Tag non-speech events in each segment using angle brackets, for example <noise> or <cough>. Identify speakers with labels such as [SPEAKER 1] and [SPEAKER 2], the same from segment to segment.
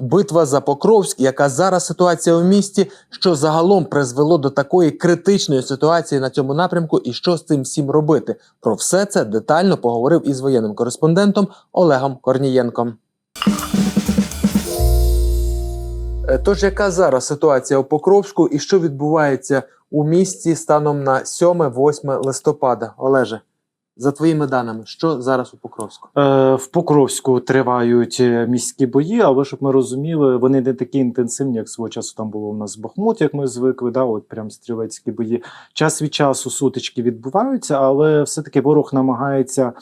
[SPEAKER 1] битва за Покровськ, яка зараз ситуація у місті, що загалом призвело до такої критичної ситуації на цьому напрямку, і що з цим всім робити. Про все це детально поговорив із воєнним кореспондентом Олегом Корнієнком. Е, Тож, яка зараз ситуація у Покровську і що відбувається у місті станом на 7-8 листопада? Олеже, за твоїми даними, що зараз у Покровську?
[SPEAKER 2] Е, В Покровську тривають е, міські бої, але щоб ми розуміли, вони не такі інтенсивні, як свого часу там було у нас Бахмут, як ми звикли. Да, от прям стрілецькі бої. Час від часу сутички відбуваються, але все-таки ворог намагається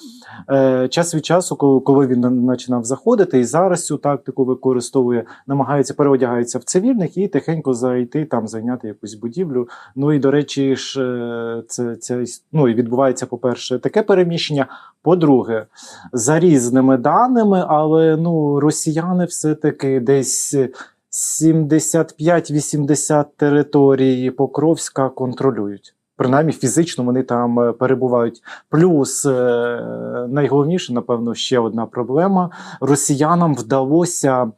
[SPEAKER 2] е, час від часу, коли, коли він починав заходити, і зараз цю тактику використовує, намагається переодягається в цивільних і тихенько зайти там, зайняти якусь будівлю. Ну і до речі, ж е, це, це ну, і відбувається, по-перше, таке переміщення. По-друге, за різними даними, але ну, росіяни все-таки десь 75-80 територій Покровська контролюють. Принаймні фізично вони там е, перебувають. Плюс е, найголовніше, напевно, ще одна проблема: росіянам вдалося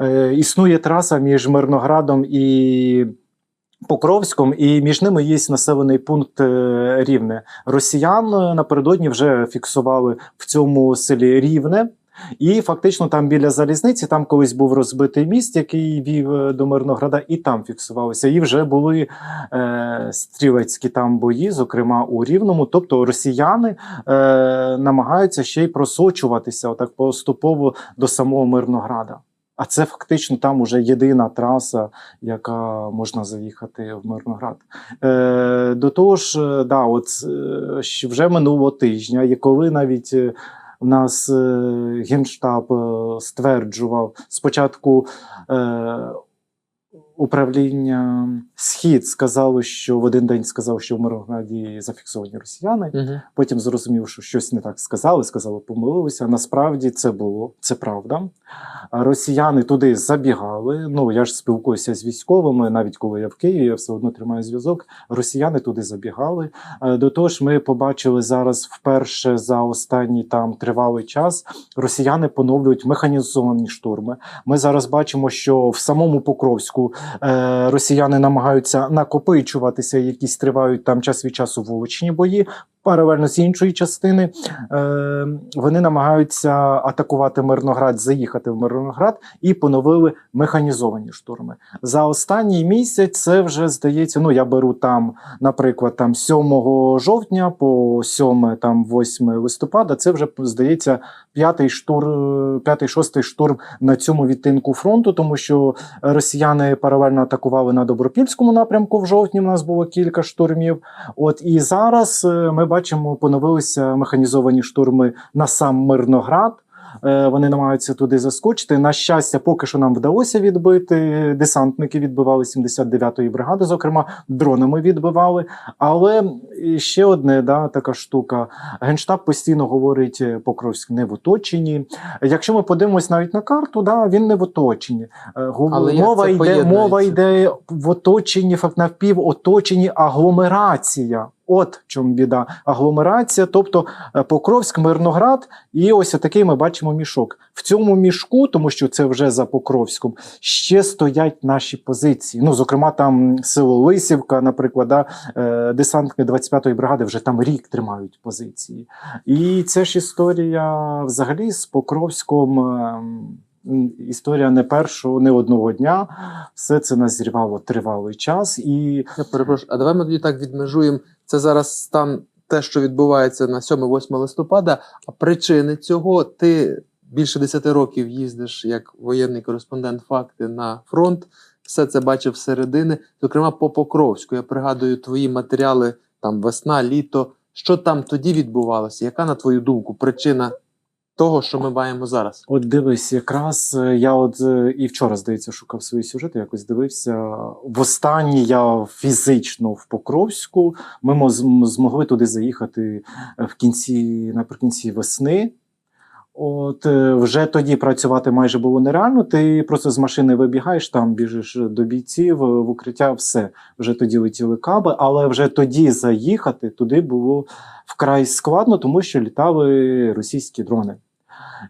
[SPEAKER 2] е, існує траса між Мирноградом і. Покровськом, і між ними є населений пункт е, Рівне. Росіян е, напередодні вже фіксували в цьому селі Рівне. І фактично там біля залізниці, там колись був розбитий міст, який вів е, до Мирнограда, і там фіксувалися. І вже були е, стрілецькі там бої, зокрема у Рівному. Тобто росіяни е, намагаються ще й просочуватися отак поступово до самого Мирнограда. А це фактично там уже єдина траса, яка можна заїхати в Мирноград. Е, до того ж, е, да, от е, вже минулого тижня, і коли навіть у в нас е, Генштаб е, стверджував спочатку. Е, Управління Схід сказало, що в один день сказав, що в Мирнограді зафіксовані росіяни.
[SPEAKER 1] Угу.
[SPEAKER 2] Потім зрозумів, що щось не так сказали, сказали, помилилися. Насправді це було, це правда. Росіяни туди забігали. Ну я ж спілкуюся з військовими, навіть коли я в Києві, я все одно тримаю зв'язок. Росіяни туди забігали. До того ж, ми побачили зараз вперше за останній там тривалий час. Росіяни поновлюють механізовані штурми. Ми зараз бачимо, що в самому Покровську росіяни намагаються накопичуватися, якісь тривають там час від часу вуличні бої. Паралельно з іншої частини е, вони намагаються атакувати Мирноград, заїхати в Мирноград і поновили механізовані штурми. За останній місяць це вже здається. Ну я беру там, наприклад, там 7 жовтня по 7 там 8 листопада. Це вже здається п'ятий штурм, п'ятий шостий штурм на цьому відтинку фронту, тому що росіяни паралельно атакували на Добропільському напрямку в жовтні. У нас було кілька штурмів. От і зараз е, ми бачимо, поновилися механізовані штурми на сам Мирноград. Е, Вони намагаються туди заскочити. На щастя, поки що нам вдалося відбити. Десантники відбивали 79-ї бригади, зокрема, дронами відбивали. Але ще одне да, така штука. Генштаб постійно говорить, е, Покровськ не в оточенні. Якщо ми подивимось навіть на карту, да, він не в оточенні. Е,
[SPEAKER 1] Але
[SPEAKER 2] мова йде, мова йде в оточенні, факт напівоточенні агломерація. От чому біда. Агломерація, тобто е, Покровськ, Мирноград, і ось такий ми бачимо мішок. В цьому мішку, тому що це вже за Покровськом, ще стоять наші позиції. Ну, зокрема, там село Лисівка, наприклад, да, е, десантники 25-ї бригади вже там рік тримають позиції. І це ж історія взагалі з Покровськом. ем, Історія не першого, не одного дня. Все це назрівало тривалий час, і
[SPEAKER 1] Я перепрошую, а давай ми тоді так відмежуємо. Це зараз там те, що відбувається на 7-8 листопада. А причини цього ти більше 10 років їздиш як воєнний кореспондент факти на фронт. Все це бачив середини, зокрема по Покровську. Я пригадую твої матеріали там весна, літо. Що там тоді відбувалося? Яка, на твою думку, причина того, що ми маємо зараз?
[SPEAKER 2] От дивись, якраз е, я от е, і вчора, здається, шукав свої сюжети, якось дивився. Востаннє я фізично в Покровську. Ми мо- змогли туди заїхати е, в кінці, наприкінці весни. От вже тоді працювати майже було нереально. Ти просто з машини вибігаєш, там біжиш до бійців, в укриття, все. Вже тоді летіли каби, але вже тоді заїхати туди було вкрай складно, тому що літали російські дрони.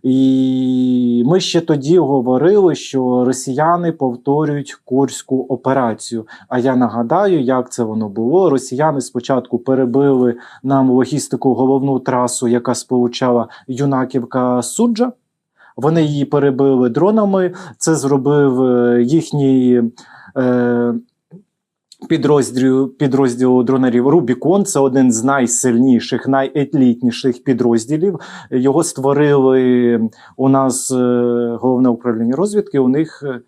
[SPEAKER 2] І ми ще тоді говорили, що росіяни повторюють Курську операцію. А я нагадаю, як це воно було. Росіяни спочатку перебили нам логістику головну трасу, яка сполучала Юнаківка Суджа. Вони її перебили дронами. Це зробив е, їхній е, підрозділ, підрозділ дронерів Рубікон. Це один з найсильніших, найелітніших підрозділів. Його створили у нас е, головне управління розвідки. У них е, е,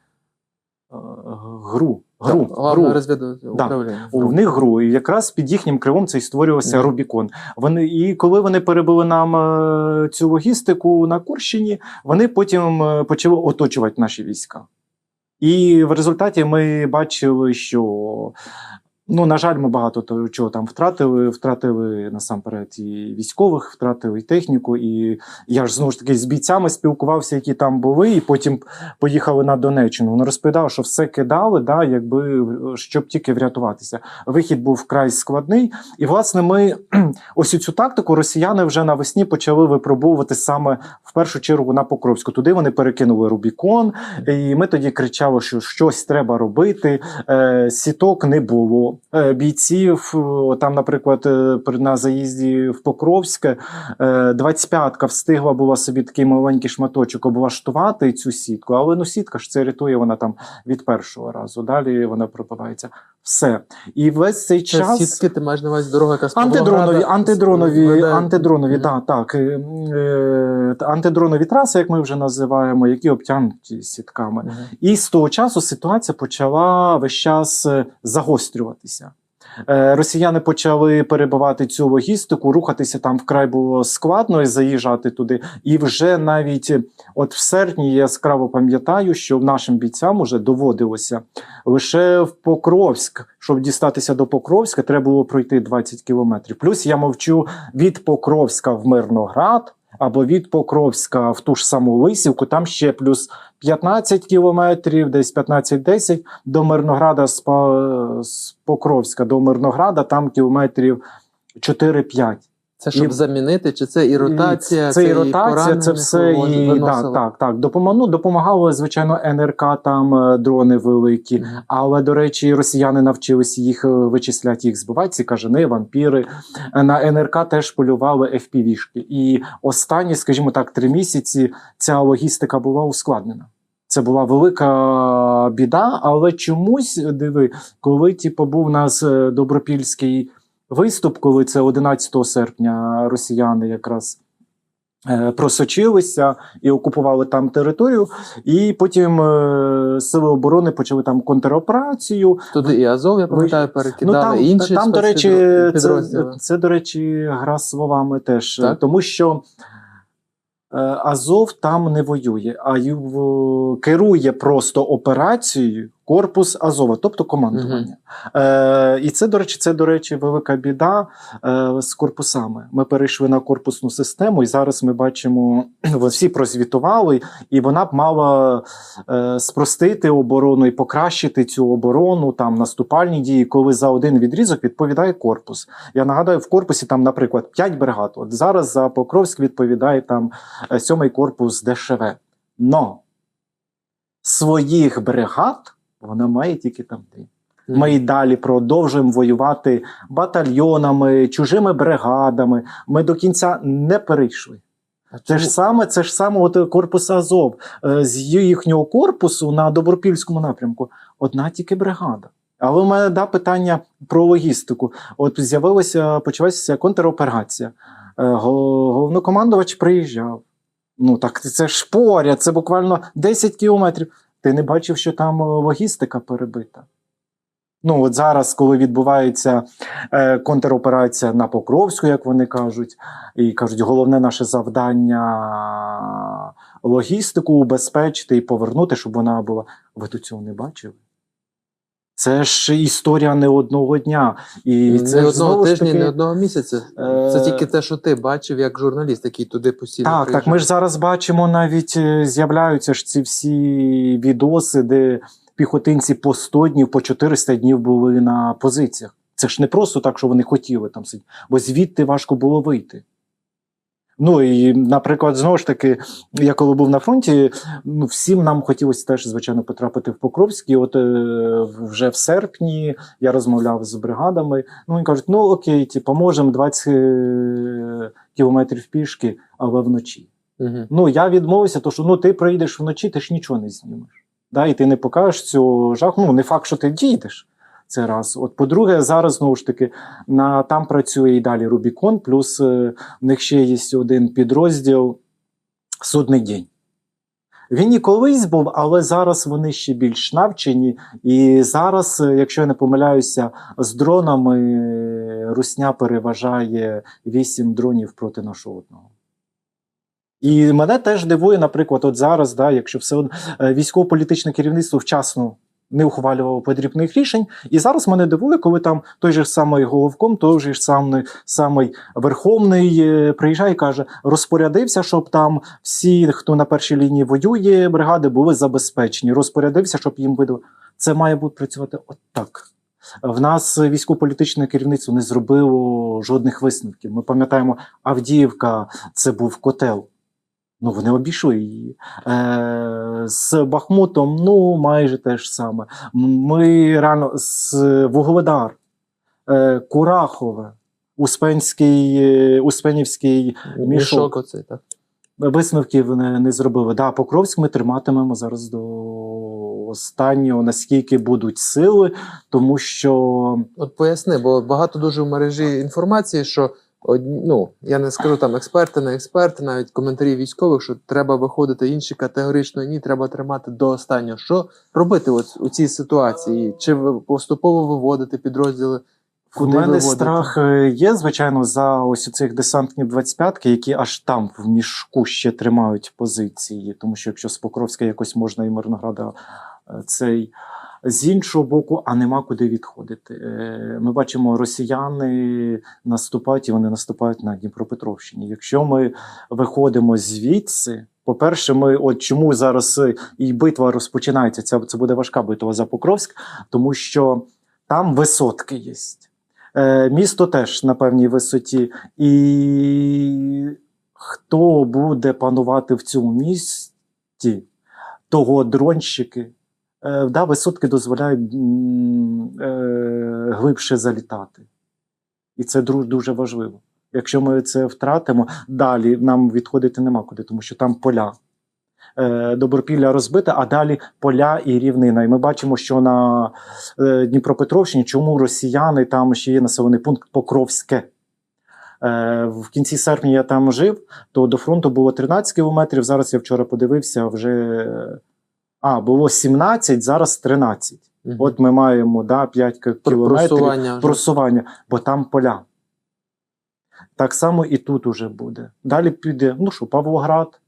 [SPEAKER 2] гру. Гру,
[SPEAKER 1] Так,
[SPEAKER 2] гру.
[SPEAKER 1] розвідувальне
[SPEAKER 2] Да.
[SPEAKER 1] управління.
[SPEAKER 2] У них гру, і якраз під їхнім кривом це і створювався
[SPEAKER 1] Мгм.
[SPEAKER 2] Рубікон. Вони і коли вони перебили нам е, цю логістику на Курщині, вони потім е, почали оточувати наші війська. І в результаті ми бачили, що ну, на жаль, ми багато того, чого там втратили. Втратили насамперед і військових, втратили і техніку. І я ж знову ж таки з бійцями спілкувався, які там були, і потім поїхали на Донеччину. Вони розповідали, що все кидали, да, якби щоб тільки врятуватися. Вихід був вкрай складний. І власне ми <clears throat> ось цю тактику росіяни вже навесні почали випробовувати саме в першу чергу на Покровську. Туди вони перекинули Рубікон, і ми тоді кричали, що щось треба робити. Е, сіток не було. Е, бійців там, наприклад, е, при- на заїзді в Покровське. Е, 25-ка встигла була собі такий маленький шматочок облаштувати цю сітку, але ну сітка ж це рятує вона там від першого разу. Далі вона пробивається. Все. І весь цей
[SPEAKER 1] Це
[SPEAKER 2] час.
[SPEAKER 1] сітки, ти маєш на увазі дорога, яка з
[SPEAKER 2] Антидронові,
[SPEAKER 1] Павлограда
[SPEAKER 2] антидронові,
[SPEAKER 1] веде-
[SPEAKER 2] антидронові,
[SPEAKER 1] Мгм.
[SPEAKER 2] да, так. е, е, та- антидронові траси, як ми вже називаємо, які обтягнуті сітками.
[SPEAKER 1] Мгм.
[SPEAKER 2] І з того часу ситуація почала весь час е, загострюватися. Е, Росіяни почали перебивати цю логістику, рухатися там вкрай було складно і заїжджати туди. І вже навіть от в серпні я яскраво пам'ятаю, що нашим бійцям уже доводилося лише в Покровськ, щоб дістатися до Покровська, треба було пройти 20 кілометрів. Плюс я мовчу від Покровська в Мирноград. Або від Покровська в ту ж саму Лисівку, там ще плюс 15 кілометрів, десь 15-10 до Мирнограда з Покровська до Мирнограда, там кілометрів 4-5.
[SPEAKER 1] Це щоб
[SPEAKER 2] І-
[SPEAKER 1] замінити, чи це і ротація,
[SPEAKER 2] це, і ротація, це все і так, так, так. Допомог, ну, допомагало, звичайно, НРК, там е, дрони великі.
[SPEAKER 1] Мгм.
[SPEAKER 2] Але, до речі, росіяни навчилися їх е, вичисляти, їх збивати, ці кажани, вампіри. Е, На НРК теж полювали FPV-шки. І останні, скажімо так, три місяці ця логістика була ускладнена. Це була велика біда, але чомусь диви, коли типу, був у нас добропільський виступ, коли це 11 серпня росіяни якраз. е, Просочилися і окупували там територію, і потім е, сили оборони почали там контроперацію.
[SPEAKER 1] Туди і Азов, я пам'ятаю, перекидали,
[SPEAKER 2] Ну, там,
[SPEAKER 1] інші
[SPEAKER 2] там до речі, це, це, до речі, гра словами теж.
[SPEAKER 1] Так?
[SPEAKER 2] Тому що е, Азов там не воює, а й керує просто операцією корпус Азова, тобто командування. Е, і це, до речі, це, до речі, велика біда е, з корпусами. Ми перейшли на корпусну систему, і зараз ми бачимо, <clears throat> всі прозвітували, і вона б мала е, спростити оборону і покращити цю оборону, там наступальні дії, коли за один відрізок відповідає корпус. Я нагадаю, в корпусі там, наприклад, 5 бригад. От зараз за Покровськ відповідає там е, сьомий корпус ДШВ. Но своїх бригад вона має тільки там.
[SPEAKER 1] Мгм.
[SPEAKER 2] Ми й далі продовжуємо воювати батальйонами, чужими бригадами. Ми до кінця не перейшли. Це ж саме, це ж саме от корпус Азов. Е, З їхнього корпусу на Добропільському напрямку одна тільки бригада. Але у мене да питання про логістику. От з'явилася, почалася контроперація. Е, Головнокомандувач приїжджав. Ну так це ж поряд, це буквально 10 кілометрів. Ти не бачив, що там е, логістика перебита. Ну, от зараз, коли відбувається е, контроперація на Покровську, як вони кажуть, і кажуть, головне наше завдання логістику убезпечити і повернути, щоб вона була. Ви до цього не бачили? Це ж історія не одного дня. І це
[SPEAKER 1] не одного тижня,
[SPEAKER 2] таки...
[SPEAKER 1] не одного місяця.
[SPEAKER 2] Е,
[SPEAKER 1] Це тільки те, що ти бачив як журналіст, який туди постійно
[SPEAKER 2] Так, так. Ми ж зараз бачимо, навіть е, з'являються ж ці всі відоси, де піхотинці по 100 днів, по 400 днів були на позиціях. Це ж не просто так, що вони хотіли там сидіти, бо звідти важко було вийти. Ну і, наприклад, знову ж таки, я коли був на фронті, ну всім нам хотілося теж, звичайно, потрапити в Покровськ. І от е, вже в серпні я розмовляв з бригадами. Ну вони кажуть: ну окей, типу, можемо 20 е, кілометрів пішки, але вночі.
[SPEAKER 1] Угу.
[SPEAKER 2] Ну я відмовився, то що ну ти проїдеш вночі, ти ж нічого не знімеш. Да? І ти не покажеш цього жаху. Ну не факт, що ти дійдеш. Це раз. От, по-друге, зараз знову ж таки на там працює і далі Рубікон, плюс е, в них ще є один підрозділ Судний день. Він і колись був, але зараз вони ще більш навчені. І зараз, е, якщо я не помиляюся, з дронами е, Русня переважає 8 дронів проти нашого одного. І мене теж дивує, наприклад, от зараз, да, якщо все військово-політичне керівництво вчасно не ухвалювало потрібних рішень. І зараз мене дивує, коли там той же самий головком, той же самий, самий верховний е, приїжджає і каже: розпорядився, щоб там всі, хто на першій лінії воює, бригади були забезпечені. Розпорядився, щоб їм видали. Це має бути працювати отак. В нас військово-політичне керівництво не зробило жодних висновків. Ми пам'ятаємо, Авдіївка це був котел. Ну, вони обійшли її. Е, з Бахмутом, ну, майже те ж саме. Ми реально з Вугледар, е, Курахове, Успенський, е, Успенівський
[SPEAKER 1] Мішок
[SPEAKER 2] мішок.
[SPEAKER 1] оцей, так.
[SPEAKER 2] Висновків не, не зробили. Да, Покровськ ми триматимемо зараз до останнього, наскільки будуть сили, тому що
[SPEAKER 1] От поясни, бо багато дуже в мережі інформації, що ну, я не скажу там експерти, не експерти, навіть коментарі військових, що треба виходити інші категорично ні, треба тримати до останнього. Що робити от у цій ситуації? Чи поступово виводити підрозділи?
[SPEAKER 2] У мене
[SPEAKER 1] виводити?
[SPEAKER 2] страх е, є, звичайно, за ось цих десантників 25 які аж там в мішку ще тримають позиції. Тому що якщо з Покровська якось можна і Мирнограда е, цей. З іншого боку, а нема куди відходити. Е, Ми бачимо, росіяни наступають і вони наступають на Дніпропетровщині. Якщо ми виходимо звідси, по-перше, ми от чому зараз і битва розпочинається. Це, це буде важка битва за Покровськ, тому що там висотки є. Е, місто теж на певній висоті. І хто буде панувати в цьому місті, того дронщики. Е, да, висотки дозволяють е, глибше залітати. І це дуже важливо. Якщо ми це втратимо, далі нам відходити нема куди, тому що там поля. Е, Добропілля розбите, а далі поля і рівнина. І ми бачимо, що на е, Дніпропетровщині, чому росіяни там ще є населений пункт Покровське. В кінці серпня я там жив, то до фронту було 13 кілометрів. Зараз я вчора подивився, вже а, було 17, зараз 13.
[SPEAKER 1] Угу.
[SPEAKER 2] От ми маємо да, 5
[SPEAKER 1] Про-
[SPEAKER 2] кілометрів
[SPEAKER 1] просування
[SPEAKER 2] просування, бо там поля. Так само і тут уже буде. Далі піде, ну що, Павлоград.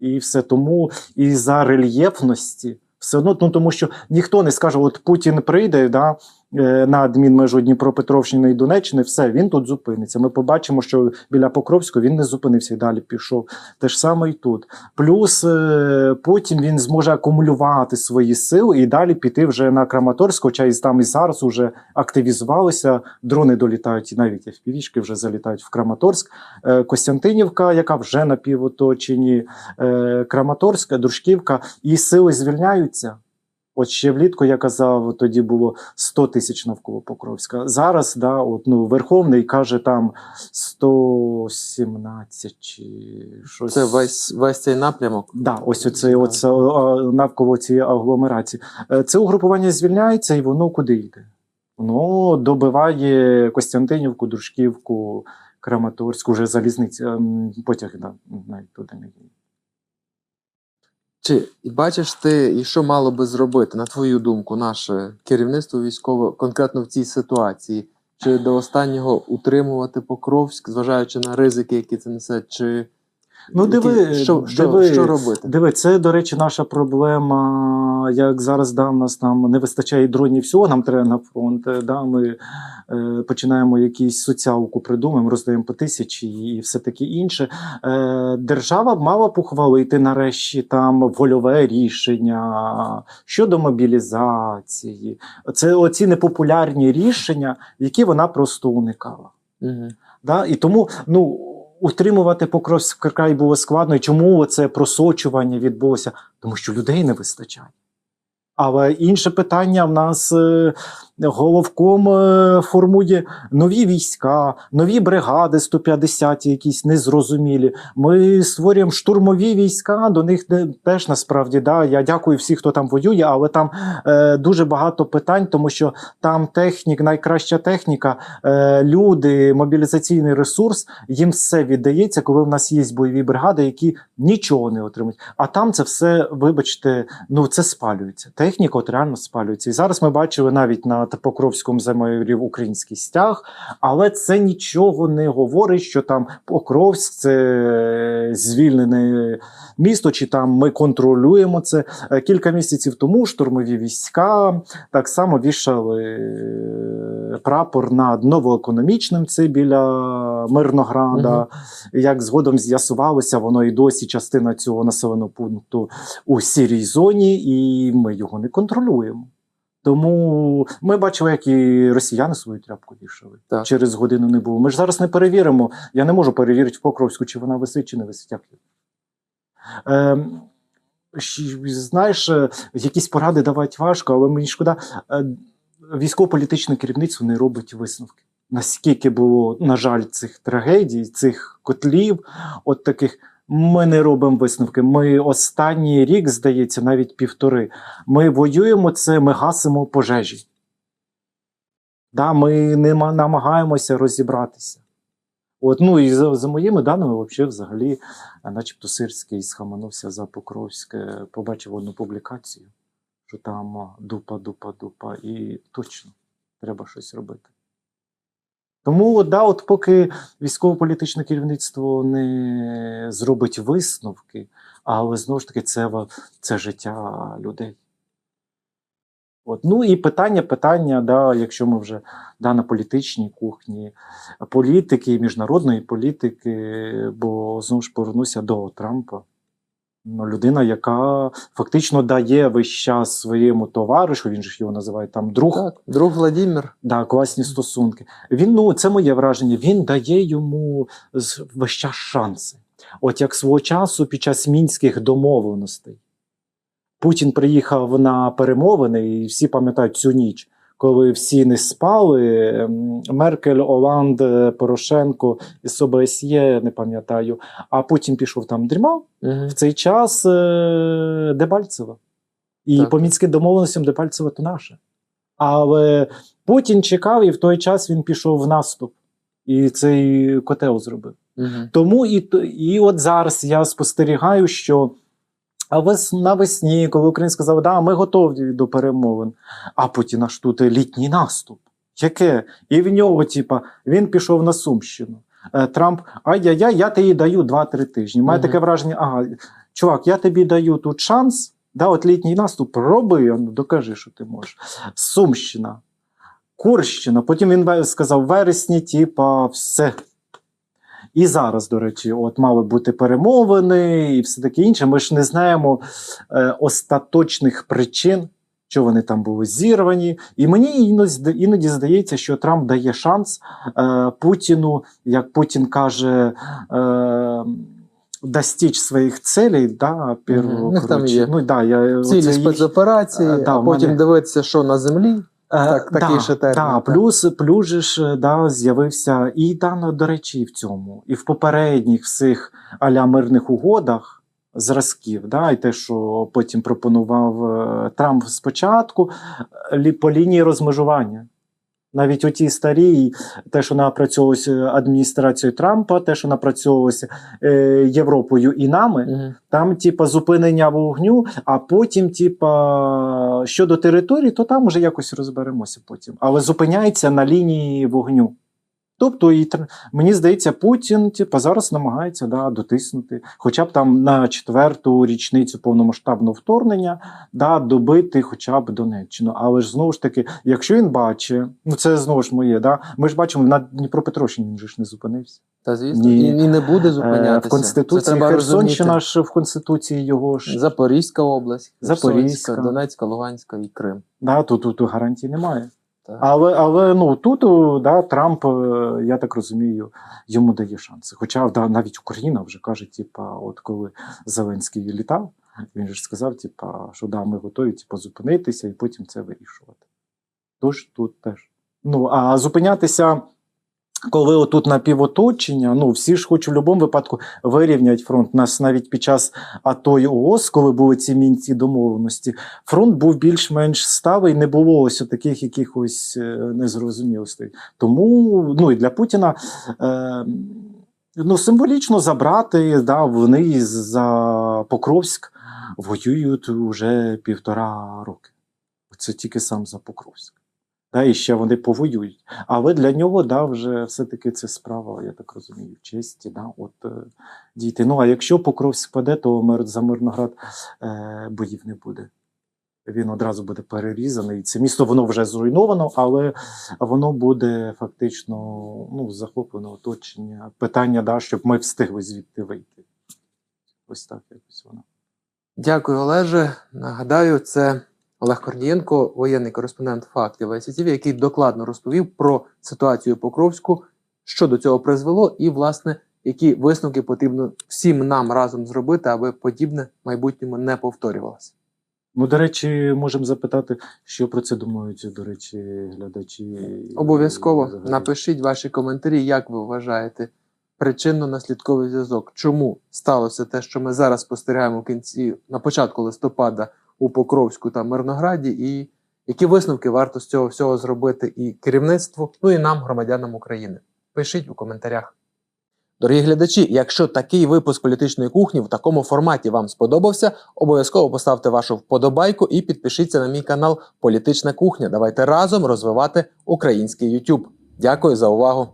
[SPEAKER 2] І все тому, і за рельєфності, все одно, ну тому що ніхто не скаже, от Путін прийде да, на адмінмежу Дніпропетровщини і Донеччини, все, він тут зупиниться. Ми побачимо, що біля Покровського він не зупинився і далі пішов. Те ж саме і тут. Плюс е, потім він зможе акумулювати свої сили і далі піти вже на Краматорськ, хоча і там і зараз вже активізувалися. Дрони долітають, і навіть FPV-шки вже залітають в Краматорськ. Е, Костянтинівка, яка вже на півоточенні, е, Краматорська, Дружківка, і сили звільняються. От ще влітку я казав, тоді було 100 тисяч навколо Покровська. Зараз да, от, ну, Верховний каже там 117 чи щось.
[SPEAKER 1] Це весь, весь цей напрямок.
[SPEAKER 2] Да, ось оце, оце навколо цієї агломерації. Е, Це угрупування звільняється, і воно куди йде? Воно добиває Костянтинівку, Дружківку, Краматорську, вже залізниця, ем, потяг да, навіть туди не їде.
[SPEAKER 1] Чи бачиш ти, і що мало би зробити, на твою думку, наше керівництво військове конкретно в цій ситуації? Чи до останнього утримувати Покровськ, зважаючи на ризики, які це несе, чи
[SPEAKER 2] Ну, диви,
[SPEAKER 1] що, що,
[SPEAKER 2] диви,
[SPEAKER 1] що робити?
[SPEAKER 2] Диви, це, до речі, наша проблема. Як зараз да, в нас там не вистачає дронів всього, нам треба на фронт. е, Да, ми е, починаємо якісь соціалку придумаємо, роздаємо по тисячі і все таке інше. Е, держава мала б ухвалити нарешті там вольове рішення щодо мобілізації. Це оці непопулярні рішення, які вона просто уникала.
[SPEAKER 1] Угу.
[SPEAKER 2] Да? І тому ну, утримувати Покровський край було складно. І чому це просочування відбулося? Тому що людей не вистачає. Але інше питання в нас е, головком е, формує нові війська, нові бригади 150 якісь незрозумілі. Ми створюємо штурмові війська, до них теж насправді да. Я дякую всім, хто там воює, але там е, дуже багато питань, тому що там технік, найкраща техніка, е, люди, мобілізаційний ресурс, їм все віддається, коли в нас є бойові бригади, які нічого не отримують. А там це все, вибачте, ну це спалюється. Техніка от реально спалюється. І зараз ми бачили навіть на Покровському замовів український стяг, але це нічого не говорить, що там Покровськ це звільнене місто, чи там ми контролюємо це. Е, Кілька місяців тому штурмові війська так само вішали е, прапор над новоекономічним, це біля Мирнограда.
[SPEAKER 1] Мгм.
[SPEAKER 2] Як згодом з'ясувалося, воно і досі частина цього населеного пункту у сірій зоні, і ми його не контролюємо. Тому ми бачили, як і росіяни свою тряпку вішали.
[SPEAKER 1] Так.
[SPEAKER 2] Через годину не було. Ми ж зараз не перевіримо. Я не можу перевірити в Покровську, чи вона висить, чи не висить. Ем, знаєш, е, якісь поради давати важко, але мені шкода. е, Військово-політичне керівництво не робить висновки. Наскільки було, на жаль, цих трагедій, цих котлів, от таких. Ми не робимо висновки. Ми останній рік, здається, навіть півтори. Ми воюємо це, ми гасимо пожежі. Да, ми не намагаємося розібратися. От, ну і за, за моїми даними, взагалі, взагалі, начебто Сирський схаменувся за Покровське, побачив одну публікацію, що там дупа, дупа, дупа, і точно треба щось робити. Тому, да, от поки військово-політичне керівництво не зробить висновки, але знову ж таки, це, це життя людей. От. Ну і питання, питання, да, якщо ми вже да, на політичній кухні, політики, міжнародної політики, бо знову ж повернуся до Трампа. Ну, людина, яка фактично дає весь час своєму товаришу, він же ж його називає там друг,
[SPEAKER 1] Так, друг Владимир.
[SPEAKER 2] да, класні стосунки. Він, ну, це моє враження, він дає йому весь час шанси. От як свого часу під час мінських домовленостей. Путін приїхав на перемовини, і всі пам'ятають цю ніч, коли всі не спали. ем, Меркель, Оланд, е, Порошенко і СОБСЄ, не пам'ятаю. А Путін пішов там дрімав.
[SPEAKER 1] Мгм.
[SPEAKER 2] В цей час е, Дебальцева. І
[SPEAKER 1] Так.
[SPEAKER 2] по мінським домовленостям Дебальцева то наше. Але Путін чекав, і в той час він пішов в наступ. І цей котел зробив.
[SPEAKER 1] Мгм.
[SPEAKER 2] Тому і, і от зараз я спостерігаю, що а вес, навесні, коли Україна сказала, да, ми готові до перемовин, а потім аж тут літній наступ. Яке? І в нього, типа, він пішов на Сумщину. Е, Трамп, ай-яй-яй, я тобі даю 2-3 тижні. Має таке враження, ага, чувак, я тобі даю тут шанс, да, от літній наступ, роби, ну, докажи, що ти можеш. Сумщина, Курщина. Потім він сказав, вересні, типа, все. І зараз, до речі, от мали бути перемовини і все таке інше. Ми ж не знаємо е, остаточних причин, що вони там були зірвані. І мені іноді, іноді здається, що Трамп дає шанс е, Путіну, як Путін каже. Е, Достичь своїх целей, да, перво,
[SPEAKER 1] Мгм. У них там є
[SPEAKER 2] ну, да, я,
[SPEAKER 1] Цілі
[SPEAKER 2] оце
[SPEAKER 1] спецоперації,
[SPEAKER 2] Е, да,
[SPEAKER 1] а потім
[SPEAKER 2] мене-
[SPEAKER 1] дивитися, що на землі. Так, такий ще термін,
[SPEAKER 2] Да,
[SPEAKER 1] так.
[SPEAKER 2] плюс, плюс же ж, да, з'явився і да, ну, до речі, і в цьому, і в попередніх всіх аля мирних угодах зразків, да, і те, що потім пропонував е, Трамп спочатку, е, по лінії розмежування. Навіть у тій старій, те, що напрацьовувалося адміністрацією Трампа, те, що напрацьовувалося е, Європою і нами,
[SPEAKER 1] Мгм.
[SPEAKER 2] там, типа, зупинення вогню, а потім, типа, щодо території, то там вже якось розберемося потім. Але зупиняється на лінії вогню. Тобто, і, мені здається, Путін типа, зараз намагається да, дотиснути, хоча б там на четверту річницю повномасштабного вторгнення да, добити хоча б Донеччину. Але ж знову ж таки, якщо він бачить, ну це знову ж моє, да, ми ж бачимо, на Дніпропетровщині він же ж не зупинився.
[SPEAKER 1] Та звісно,
[SPEAKER 2] Ні.
[SPEAKER 1] і, і не буде
[SPEAKER 2] Е,
[SPEAKER 1] зупинятися.
[SPEAKER 2] в Конституції
[SPEAKER 1] Це треба
[SPEAKER 2] Херсонщина
[SPEAKER 1] розуміти.
[SPEAKER 2] ж в Конституції його ж.
[SPEAKER 1] Запорізька область,
[SPEAKER 2] Запорізька.
[SPEAKER 1] Донецька, Луганська і Крим.
[SPEAKER 2] Да, тут, тут гарантій немає. Але, але ну тут о, да, Трамп, е, я так розумію, йому дає шанси. Хоча да, навіть Україна вже каже, типа, от коли Зеленський літав, він ж сказав, типа, що да, ми готові типа, зупинитися і потім це вирішувати. Тож тут теж. Ну, а зупинятися. Коли отут напівоточення, ну всі ж хочуть в будь-якому випадку вирівняти фронт. Нас навіть під час АТО і ООС, коли були ці мінці домовленості, фронт був більш-менш сталий, не було ось таких якихось е, незрозумілостей. Тому ну і для Путіна е, ну, символічно забрати, да, вони за Покровськ воюють вже півтора роки. Це тільки сам за Покровськ. Да, і ще вони повоюють. Але для нього да, вже все-таки це справа, я так розумію, честі. Да, от, е, дійти. Ну а якщо Покровськ паде, то за Мирноград е, боїв не буде. Він одразу буде перерізаний. Це місто воно вже зруйновано, але воно буде фактично ну, захоплено оточення. Питання, да, щоб ми встигли звідти вийти. Ось так якось воно.
[SPEAKER 1] Дякую, Олеже. Нагадаю, це Олег Корнієнко, воєнний кореспондент фактів ВСТВ, який докладно розповів про ситуацію Покровську, що до цього призвело, і, власне, які висновки потрібно всім нам разом зробити, аби подібне в майбутньому не повторювалося.
[SPEAKER 2] Ну, до речі, можемо запитати, що про це думають, до речі, глядачі.
[SPEAKER 1] Обов'язково напишіть ваші коментарі, як ви вважаєте причинно-наслідковий зв'язок. Чому сталося те, що ми зараз спостерігаємо в кінці на початку листопада у Покровську та Мирнограді, і які висновки варто з цього всього зробити і керівництву, ну і нам, громадянам України? Пишіть у коментарях. Дорогі глядачі, якщо такий випуск політичної кухні в такому форматі вам сподобався, обов'язково поставте вашу вподобайку і підпишіться на мій канал Політична кухня. Давайте разом розвивати український YouTube. Дякую за увагу.